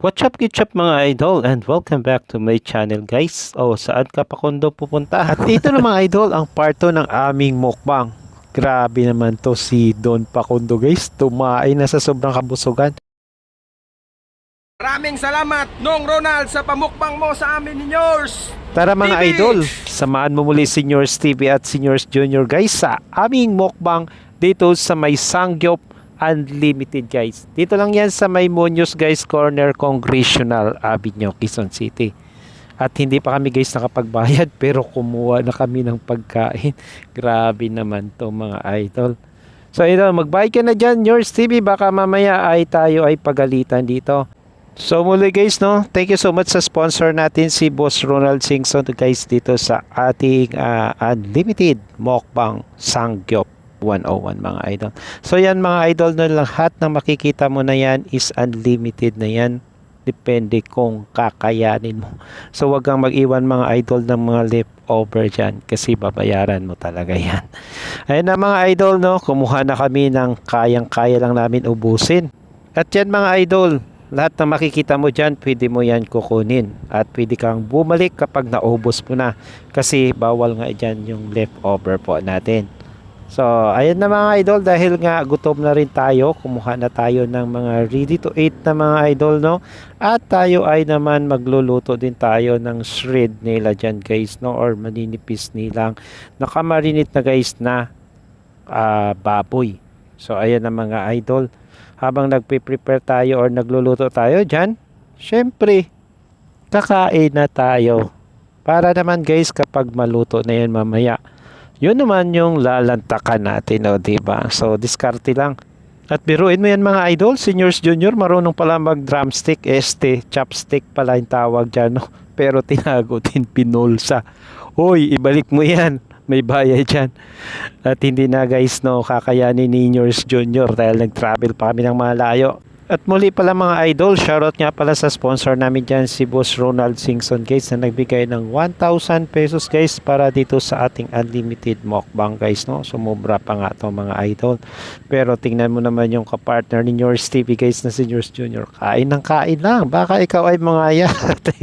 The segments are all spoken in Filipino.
What's up, kitchup mga idol and welcome back to my channel guys. O, saan ka pa kundo pupunta? At ito na mga idol, ang parto ng aming mukbang. Grabe naman to si Don Pakundo guys. Tumain na sa sobrang kabusugan. Maraming salamat, Nong Ronald, sa pamukbang mo sa amin ninyors. Tara mga TV! idol, samahan mo muli Seniors TV at Seniors Junior guys sa aming mukbang dito sa may Sangyop Unlimited guys. Dito lang yan sa may guys Corner Congressional Avenue, Quezon City. At hindi pa kami guys nakapagbayad pero kumuha na kami ng pagkain. Grabe naman to mga idol. So ito, magbayad ka na dyan, Yours TV. Baka mamaya ay tayo ay pagalitan dito. So muli guys no, thank you so much sa sponsor natin si Boss Ronald Singson guys dito sa ating ah, unlimited mukbang Sangyop 101 mga idol. So yan mga idol no lahat ng makikita mo na yan is unlimited na yan. Depende kung kakayanin mo. So wag kang mag-iwan mga idol ng mga leftover dyan kasi babayaran mo talaga yan. Ayun na mga idol no, kumuha na kami ng kayang-kaya lang namin ubusin. At yan mga idol, lahat na makikita mo dyan, pwede mo yan kukunin. At pwede kang bumalik kapag naubos mo na. Kasi bawal nga dyan yung leftover po natin. So, ayun na mga idol, dahil nga gutom na rin tayo, kumuha na tayo ng mga ready to eat na mga idol, no? At tayo ay naman magluluto din tayo ng shred nila dyan guys, no? Or maninipis nilang nakamarinit na guys na ah, baboy. So, ayan na mga idol habang nagpe-prepare tayo or nagluluto tayo dyan, syempre, kakain na tayo. Para naman guys, kapag maluto na yan mamaya, yun naman yung lalantakan natin, o, diba? So, diskarte lang. At biruin mo yan mga idol, seniors junior, marunong pala mag drumstick, este, chopstick pala yung tawag dyan, no? Pero tinago din pinulsa. Hoy, ibalik mo yan. May bayay dyan. At hindi na guys, no, kakayanin ni Seniors Junior dahil nag-travel pa kami ng malayo. At muli pala mga idol, shoutout nga pala sa sponsor namin dyan si Boss Ronald Singson guys na nagbigay ng 1,000 pesos guys para dito sa ating unlimited mukbang guys no. Sumubra pa nga to mga idol. Pero tingnan mo naman yung kapartner ni Yours TV guys na si Yours Junior. Kain ng kain lang. Baka ikaw ay mga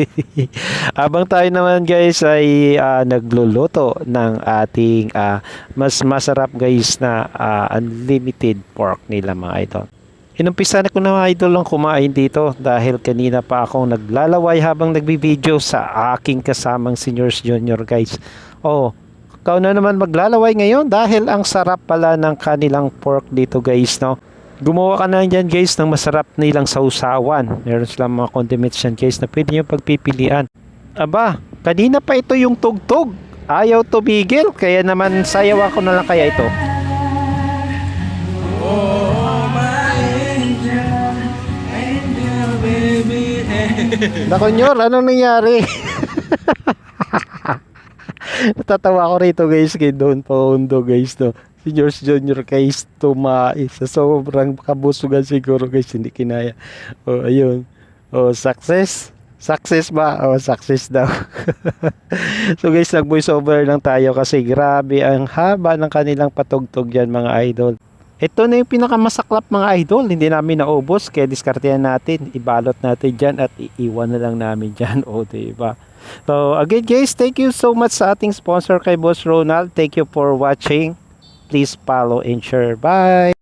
Abang tayo naman guys ay ah, nagluluto ng ating ah, mas masarap guys na ah, unlimited pork nila mga idol. Inumpisa na ko na idol lang kumain dito dahil kanina pa akong naglalaway habang nagbibideo sa aking kasamang seniors junior guys. Oh, ikaw na naman maglalaway ngayon dahil ang sarap pala ng kanilang pork dito guys no. Gumawa ka na dyan guys ng masarap nilang sausawan. Meron silang mga condiments dyan guys na pwede nyo pagpipilian. Aba, kanina pa ito yung tugtog. Ayaw tumigil, kaya naman sayaw ako na lang kaya ito. Nakonyor, anong nangyari? Natatawa ko rito guys kay Don Paundo guys to. Si George Junior guys tumais sa sobrang kabusugan siguro guys hindi kinaya. Oh ayun. Oh success. Success ba? Oh success daw. so guys nag voice over lang tayo kasi grabe ang haba ng kanilang patugtog yan mga idol. Ito na yung pinakamasaklap mga idol. Hindi namin naubos. Kaya diskartehan natin. Ibalot natin dyan at iiwan na lang namin dyan. O, diba? So, again guys, thank you so much sa ating sponsor kay Boss Ronald. Thank you for watching. Please follow and share. Bye!